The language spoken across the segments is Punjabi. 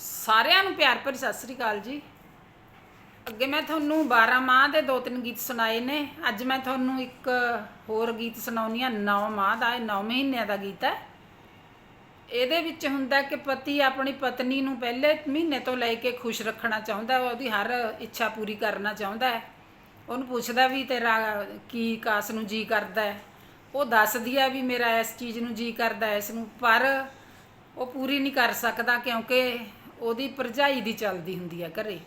ਸਾਰਿਆਂ ਨੂੰ ਪਿਆਰ ਭਰੀ ਸਤਿ ਸ੍ਰੀ ਅਕਾਲ ਜੀ। ਅੱਗੇ ਮੈਂ ਤੁਹਾਨੂੰ 12 ਮਾਹ ਦੇ ਦੋ ਤਿੰਨ ਗੀਤ ਸੁਣਾਏ ਨੇ। ਅੱਜ ਮੈਂ ਤੁਹਾਨੂੰ ਇੱਕ ਹੋਰ ਗੀਤ ਸੁਣਾਉਣੀ ਆ 9 ਮਾਹ ਦਾ, ਇਹ 9 ਮਹੀਨਿਆਂ ਦਾ ਗੀਤ ਹੈ। ਇਹਦੇ ਵਿੱਚ ਹੁੰਦਾ ਕਿ ਪਤੀ ਆਪਣੀ ਪਤਨੀ ਨੂੰ ਪਹਿਲੇ ਮਹੀਨੇ ਤੋਂ ਲੈ ਕੇ ਖੁਸ਼ ਰੱਖਣਾ ਚਾਹੁੰਦਾ ਹੈ, ਉਹਦੀ ਹਰ ਇੱਛਾ ਪੂਰੀ ਕਰਨਾ ਚਾਹੁੰਦਾ ਹੈ। ਉਹਨੂੰ ਪੁੱਛਦਾ ਵੀ ਤੇਰਾ ਕੀ ਕਾਸ ਨੂੰ ਜੀ ਕਰਦਾ ਹੈ? ਉਹ ਦੱਸਦੀ ਹੈ ਵੀ ਮੇਰਾ ਇਸ ਚੀਜ਼ ਨੂੰ ਜੀ ਕਰਦਾ ਹੈ, ਇਸ ਨੂੰ, ਪਰ ਉਹ ਪੂਰੀ ਨਹੀਂ ਕਰ ਸਕਦਾ ਕਿਉਂਕਿ ਉਹਦੀ ਭਰਜਾਈ ਦੀ ਚੱਲਦੀ ਹੁੰਦੀ ਹੈ ਘਰੇ।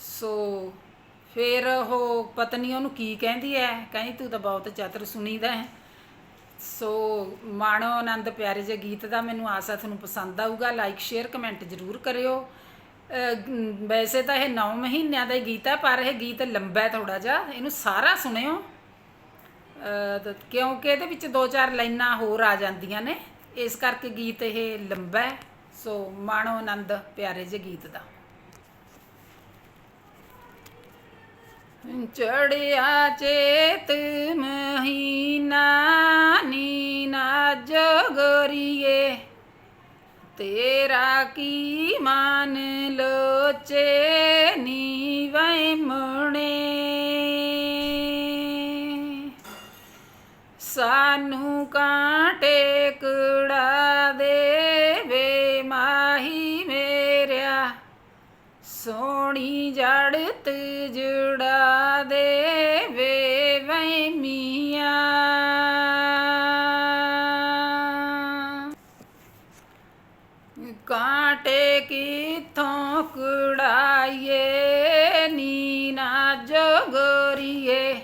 ਸੋ ਫਿਰ ਉਹ ਪਤਨੀ ਉਹਨੂੰ ਕੀ ਕਹਿੰਦੀ ਹੈ ਕਹਿੰਦੀ, ਤੂੰ ਤਾਂ ਬਹੁਤ ਚਤਰ ਸੁਣੀਦਾ ਹੈ ਸੋ ਮਾਣੋ ਆਨੰਦ ਪਿਆਰੇ ਜਿਹੇ ਗੀਤ ਦਾ ਮੈਨੂੰ ਆਸਾ ਤੁਹਾਨੂੰ ਪਸੰਦ ਆਊਗਾ ਲਾਈਕ ਸ਼ੇਅਰ ਕਮੈਂਟ ਜ਼ਰੂਰ ਕਰਿਓ। ਵੈਸੇ ਤਾਂ ਇਹ 9 ਮਹੀਨਿਆਂ ਦਾ ਹੀ ਗੀਤ ਹੈ ਪਰ ਇਹ ਗੀਤ ਲੰਬਾ ਹੈ ਥੋੜਾ ਜਿਹਾ। ਇਹਨੂੰ ਸਾਰਾ ਸੁਣਿਓ। ਕਿਉਂਕਿ ਇਹਦੇ ਵਿੱਚ ਦੋ ਚਾਰ ਲਾਈਨਾਂ ਹੋਰ ਆ ਜਾਂਦੀਆਂ ਨੇ। ਇਸ ਕਰਕੇ ਗੀਤ ਇਹ ਲੰਬਾ ਹੈ ਸੋ ਮਾਣੋ ਆਨੰਦ, ਪਿਆਰੇ ਜਿਹੇ ਗੀਤ ਦਾ। ਚੜਿਆ ਚੇਤ ਮਹੀਨਾ, ਨੀਨਾ ਜਗਰੀਏ। ਤੇਰਾ ਕੀ ਮਾਨ ਲੋਚੇ, ਨੀਵੇਂ ਮਣੇ। ਸਾਨੂੰ ਕਾਂਟੇ ਜੜਤ ਜੁੜਾ ਦੇ ਵੇ ਵੈ ਮੀਆਂ। ਕਾਂਟੇ ਕਿਥੋਂ ਕੁੜਾਈਏ, ਨੀਨਾ ਜੋਗਰੀਏ।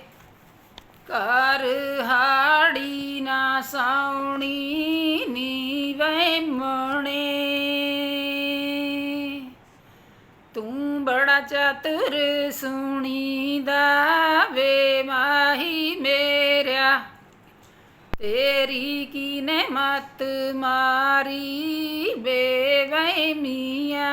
ਕਰ ਹਾੜੀ ਨਾ ਸਾਉਣੀ ਤੂੰ ਬੜਾ ਚਤੁਰ ਵੇ ਮਾਹੀ ਮੇਰਿਆ। ਤੇਰੀ ਕੀਨੇ ਮਤ ਮਾਰੀ ਬੇ ਮੀਆਂ।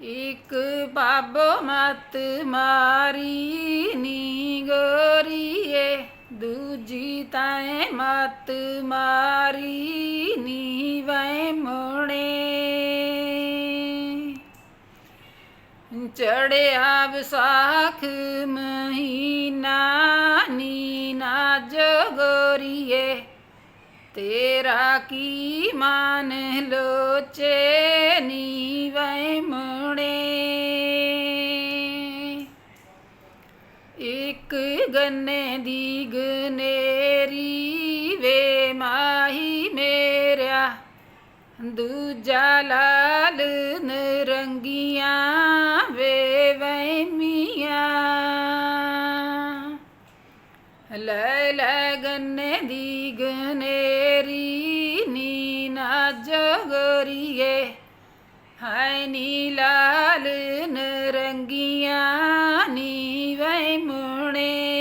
ਇੱਕ ਬਾਬੋ ਮਤ ਮਾਰੀ ਨੀ ਗੋਰੀਏ, ਦੂਜੀ ਤੈ ਮਤ ਮਾਰੀ ਨੀ ਵੈ ਮੋਣੇ ਚੜਿਆ ਵਿਸਾਖ ਮਹੀਨਾ ਨੀ ਨਾ ਜਗੋਰੀਏ। ਤੇਰਾ ਕੀ ਮਨ ਲੋਚੇ ਨੀ ਵੈ ਮਣੇ ਇੱਕ ਗੰਨੇ ਦੀ ਗਨੇਰੀ ਵੇ ਮਾਹੀ ਮੇਰਾ ਦੂਜਾ ਲਾਲ ਨਰੰਗੀਆਂ ਦੀ ਗਨੇਰੀ ਨੀ ਨਾ ਜਗਰੀਏ। ਹਾਏ ਨੀ ਲਾਲ ਨਰੰਗੀਆਂ ਨੀ ਵੈ ਮੁਣੇ।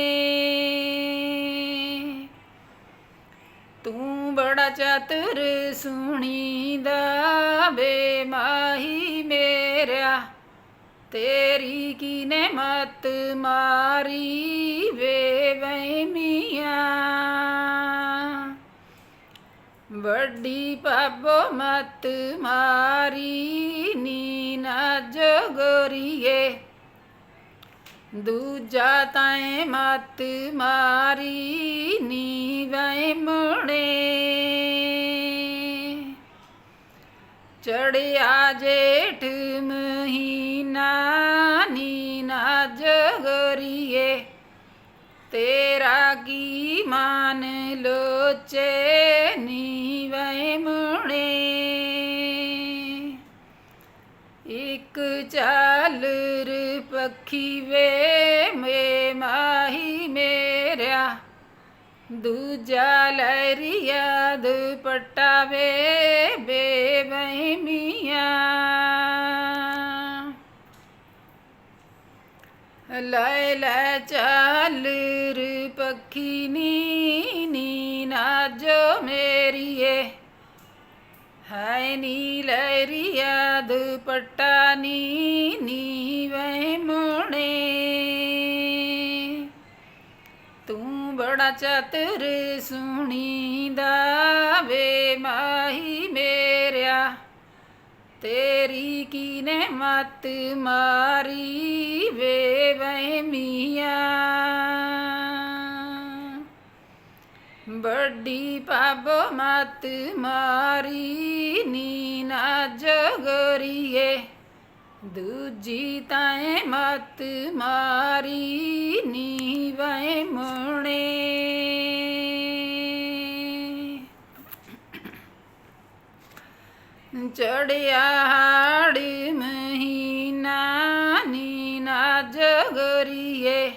ਤੂੰ ਬੜਾ ਚਤੁਰ ਸੁਣੀਦਾ ਵੇ ਮਾਹੀ ਮੇਰਿਆ। ਤੇਰੀ ਕੀਨੇ ਮਤ ਮਾਰੀ ਵੇ ਵੱਡੀ ਪਾਬੋ ਮਤ ਮਾਰੀ ਨੀ ਨਾ ਜਗੋਰੀਏ ਦੂਜਾ ਤਾਏ ਮਤ ਮਾਰੀ ਨੀ ਵੈ ਮੁੜੇ। ਚੜਿਆ ਜੇਠ ਮਹੀਨਾ ਨੀ ਨਾ ਜਗਰੀਏ ਤੇਰਾ ਕੀ ਮਨ ਲੋਚੇ ਨੀ ਵੈ ਮੁੜੇ। ਇੱਕ ਚਾਲਰ ਪੱਖੀ ਵੇ ਮੇ ਮਾਹੀ ਮੇਰਿਆ। ਦੂਜਾ ਲਹਿਰੀਆ ਦੁਪੱਟਾ ਵੇ ਬੇ ਵੈ ਲੈ ਲੈ ਚਾਲਰ ਪੱਖੀ ਨੀ ਨੀ ਨਾ ਜੋ ਮੇਰੀਏ। ਹਾਏ ਨੀ ਲਹਿਰੀਆ ਦੁਪੱਟਾ ਨੀ ਨੀ ਵੈ ਮੁਣੇ। ਤੂੰ ਬੜਾ ਬੜਾ ਚਤੁਰ ਸੁਣੀਦਾ ਵੇ ਮਾਹੀ ਤੇਰੀ ਕੀਨੇ ਮਤ ਮਾਰੀ ਵੇ ਵਹਿਮੀਆਂ ਵੱਡੀ ਪਾਬੋ ਮਤ ਮਾਰੀ ਨੀ ਨਾ ਜਗਰੀਏ। ਦੂਜੀ ਤਾਏ ਮਤ ਮਾਰੀ ਨੀ ਵੈ ਮੁਣੇ ਚੜਿਆ ਹਾੜ ਮਹੀਨਾ ਨੀ ਨਾ ਜਗਰੀਏ।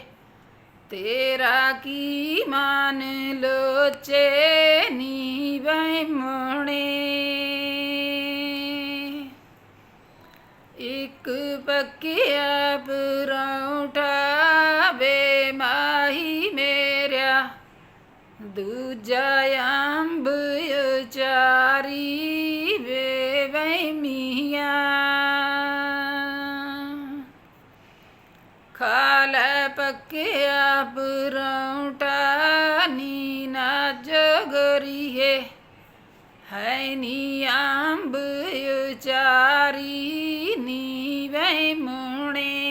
ਤੇਰਾ ਕੀ ਮਨ ਲੋਚੇ ਨੀ ਵੈ ਇੱਕ ਪੱਕਿਆ ਪਰੌਂਠਾ ਵੇ ਮਾਹੀ ਮੇਰਿਆ। ਦੂਜਾ ਅੰਬ ਹੈ ਨੀ ਅੰਬ ਉਚਾਰੀ ਨੀ ਵੈ ਮੁਣੇ।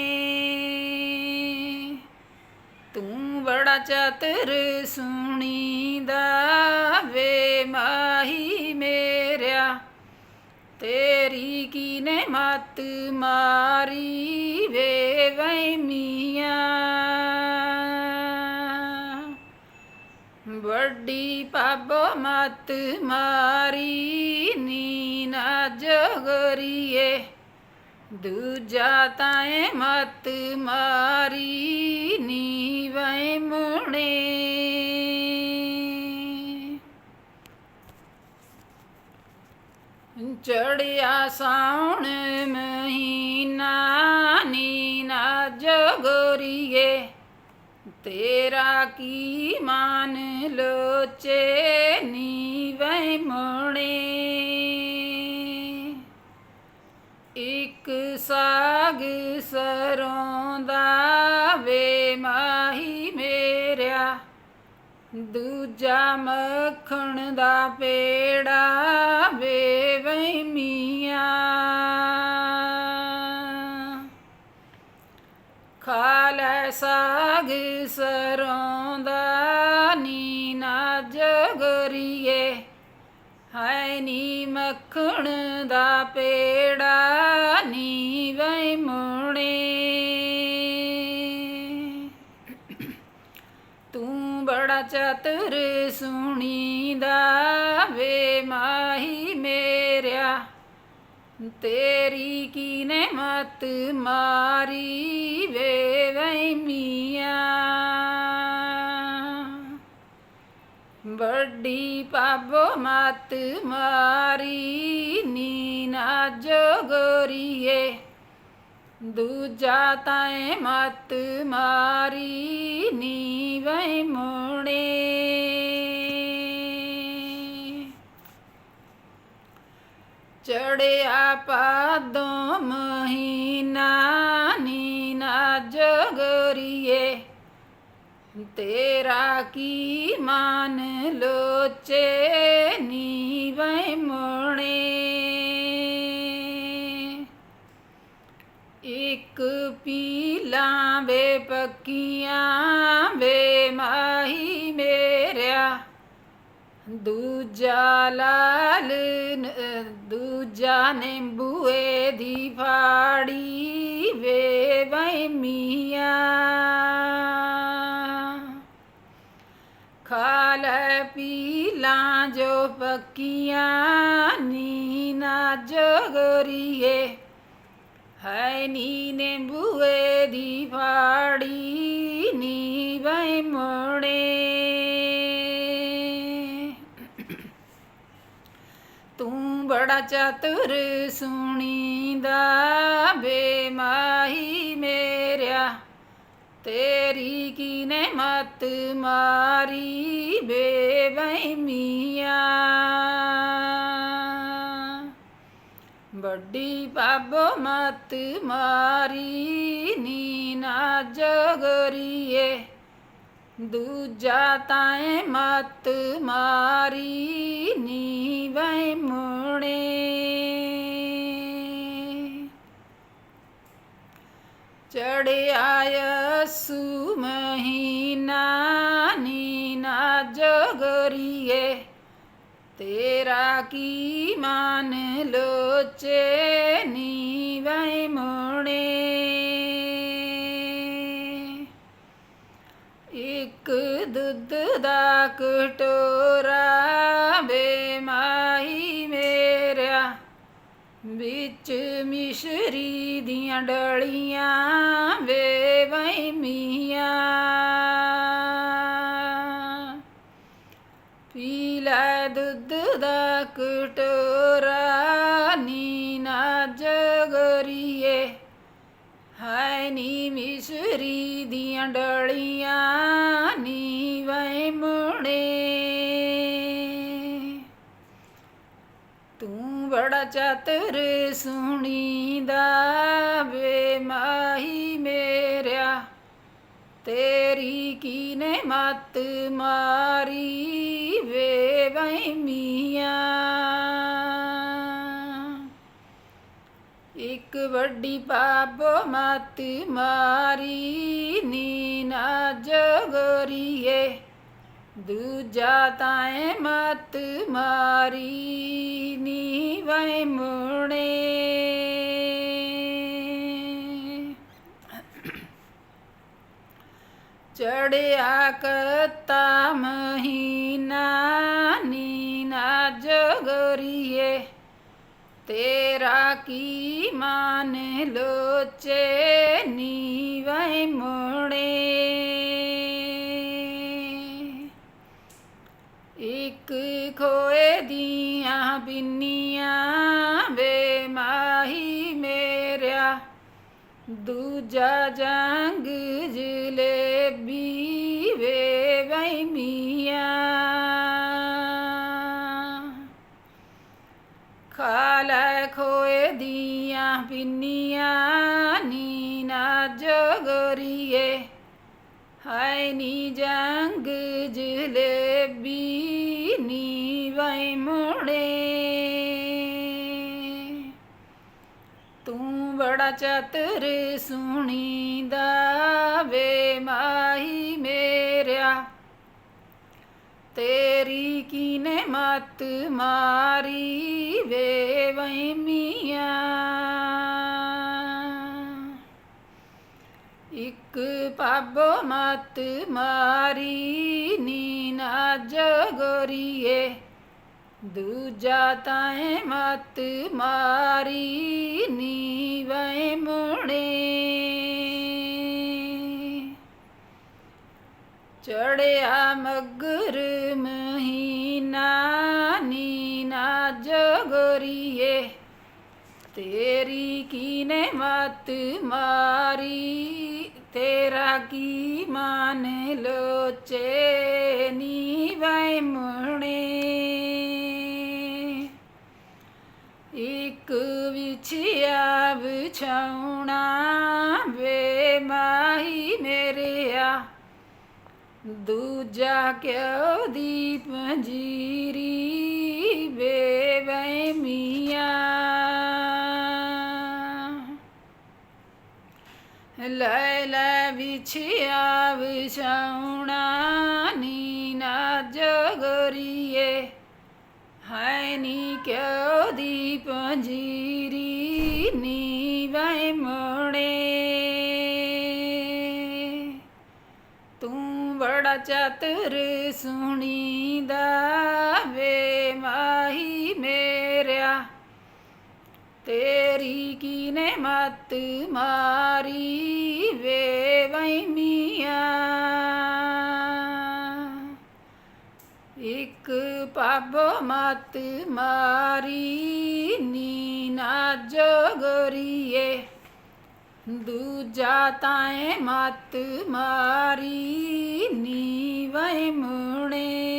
ਤੂੰ ਬੜਾ ਚਤੁਰ ਸੁਣੀਦਾ ਵੇ ਮਾਹੀ ਮੇਰਿਆ। ਤੇਰੀ ਕੀਨੇ ਮਤ ਮਾਰੀ ਵੇ ਵੈ ਮੀਆਂ ਵੱਡੀ ਪਾਬੋ ਮਤ ਮਾਰੀ ਨੀ ਨਾ ਜਗਰੀਏ। ਦੂਜਾ ਤਾਏ ਮਤ ਮਾਰੀ ਤੇਰਾ ਕੀ ਮਾਨ ਲੋਚੇ ਨੀ ਵੈ ਇੱਕ ਸਾਗ ਸਰੋਂ ਦਾ ਵੇ ਮਾਹੀ ਮੇਰਿਆ, ਦੂਜਾ ਮੱਖਣ ਦਾ ਪੇੜਾ ਵੇ ਵੈ ਮੀਆਂ ਖਾਲ ਸਾਗ ਸਰੋਂ ਦਾ ਨੀ ਨਾ ਜਗਰੀਏ। ਹੈ ਨੀ ਮੱਖਣ ਦਾ ਪੇੜਾ, ਨੀ ਵੈ ਮੁਣੇ ਤੂੰ ਬੜਾ ਚਤੁਰ ਸੁਣੀਦਾ ਵੇ ਮਾਹੀ ਮੇਰਿਆ। ਤੇਰੀ ਕੀਨੇ ਮਤ ਮਾਰੀ ਵੇ ਵੱਡੀ ਪਾਬੋ ਮਤ ਮਾਰੀ ਨੀਨਾ ਨਾ ਦੂਜਾ ਤਾਏ ਮਤ ਮਾਰੀ ਨੀ ਵੈ ਮੁਣੇ ਚੜਿਆ ਪਾਦੋਂ ਮਹੀਨਾ ਨੀ ਨਾ ਜਗਰੀਏ। ਤੇਰਾ ਕੀ ਮਾਨ ਲੋਚੇ ਨੀ ਵੈ ਇੱਕ ਪੀਲਾ ਵੇ ਪੱਕੀਆਂ ਵੇ ਮਾਹੀ ਮੇਰਿਆ। ਦੂਜਾ ਲਾਲ ਦੂਜਾ ਨਿੰਬੂਏ ਦੀ ਫਾੜੀ ਵੇ ਵੈ ਮੀਆਂ। ਪੀਲਾ ਜੋ ਪੱਕੀਆਂ, ਨੀ ਨਾ ਜਗਰੀਏ। ਹੈ ਨੀ ਨੇ ਬੂਏ ਦੀ ਫਾੜੀ, ਨੀ ਵੈ ਮੁੜੇ। ਤੂੰ ਬੜਾ ਚਤੁਰ ਸੁਣੀਦਾ ਵੇ ਤੇਰੀ ਕੀਨੇ ਮਤ ਮਾਰੀ ਵੇ ਮੀਆਂ। ਵੱਡੀ ਬਾਬੋ ਮਤ ਮਾਰੀ ਨੀ ਨਾ ਜਗਰੀਏ। ਦੂਜਾ ਤਾਏ ਮਤ ਮਾਰੀ ਨੀ ਵੈ ਮੁਣੇ। ਚੜਿਆ ਅਸੂ ਮਹੀਨਾ ਨੀ ਨਾ ਜਗਰੀਏ। ਤੇਰਾ ਕੀ ਮਨ ਲੋਚੇ ਨੀ ਵੈ ਮੁਣੇ। ਇੱਕ ਦੁੱਧ ਦਾ ਕਟੋਰਾ 'ਚ ਮਿਸ਼ਰੀ ਦੀਆਂ ਡਲੀਆਂ ਵੇ ਵੈ ਮੀਆਂ। ਪੀ ਲੈ ਦੁੱਧ ਦਾ ਕਟੋਰਾ ਨੀ ਨਾ ਜਗਰੀਏ। ਹੈ ਨੀ ਮਿਸਰੀ ਦੀਆਂ ਡਲੀਆਂ ਤੂੰ ਬੜਾ ਚਤਰ ਸੁਣੀਦਾ ਵੇ ਮਾਹੀ ਮੇਰਿਆ। ਤੇਰੀ ਕੀਨੇ ਮਤ ਮਾਰੀ ਵੇ ਵੈ ਮੀਆਂ। ਇੱਕ ਵੱਡੀ ਪਾਪੋ ਮਤ ਮਾਰੀ ਨੀ ਨਾ ਜਗਰੀਏ। ਦੂਜਾ ਤਾਏ ਮਤ ਮਾਰੀ ਨੀ ਵੈ ਮੁਣੇ ਚੜਿਆ ਕਤਾ ਮਹੀਨਾ ਨੀ ਨਾ ਜਗਰੀਏ। ਤੇਰਾ ਕੀ ਮਾਨ ਲੋਚੇ ਨੀ ਵੈ ਮੁੜੇ ਇੱਕ ਖੋਏ ਦੀਆਂ ਬਿੰਨੀਆਂ ਵੇ ਮਾਹੀ ਮੇਰਿਆ। ਦੂਜਾ ਜੰਗ ਜਲੇਬੀ ਵੇ ਵੈ ਮੀਆਂ। ਖਾਲੇ ਖੋਏ ਦੀਆਂ ਪਿੰਨੀਆਂ ਨੀ ਨਾ ਜਗਰੀਏ। ਹਾਏ ਨੀ ਜੰਗ ਜਲੇਬੀ ਬੜਾ ਚਤਰ ਸੁਣੀਦਾ ਵੇ ਮਾਹੀ ਮੇਰਿਆ। ਤੇਰੀ ਕੀਨੇ ਮਤ ਮਾਰੀ ਵੇ ਵੈ ਇੱਕ ਪਾਬੋ ਮਤ ਮਾਰੀ ਨੀ ਨਾ ਜਗਰੀਏ। ਦੂਜਾ ਤਾਏ ਮਤ ਮਾਰੀ ਨੀ ਵੈ ਮੁੜੇ। ਚੜਿਆ ਮਗਰ ਮਹੀਨਾ ਨੀ ਨਾ ਜਗਰੀਏ। ਤੇਰੀ ਕੀਨੇ ਮਤ ਮਾਰੀ, ਤੇਰਾ ਕੀ ਮਾਨ ਲੋਚੇ ਨੀ ਵੈ ਮੁਣੇ ਇੱਕ ਵਿਛਿਆ ਵਿਛਾਉਣਾ ਵੇ ਮਾਹੀ ਮੇਰਿਆ ਦੂਜਾ ਕਿਉ ਦੀ ਪੰਜੀਰੀ ਵੇ ਵੈ ਮੀਆਂ। ਲੈ ਲੈ ਵਿਛਿਆ ਵਿਛਾਉਣਾ ਨੀਨਾ ਜਗਰੀਏ। ਹਾਏ ਨੀ ਕਿਉ ਦੀ ਪੰਜੀਰੀ ਸੁਣੀਦਾ ਵੇ ਮਾਹੀ ਮੇਰਿਆ। ਤੇਰੀ ਕੀਨੇ ਮਤ ਮਾਰੀ ਵੇ ਵੈ ਮੀਆਂ। ਇੱਕ ਪਾਬੋ ਮਤ ਮਾਰੀ ਨੀ ਨਾ ਜਗਰੀਏ। ਦੂਜਾ ਤਾਏ ਮਤ ਮਾਰੀ ਨੀ ਵੈ ਮੁਣੇ।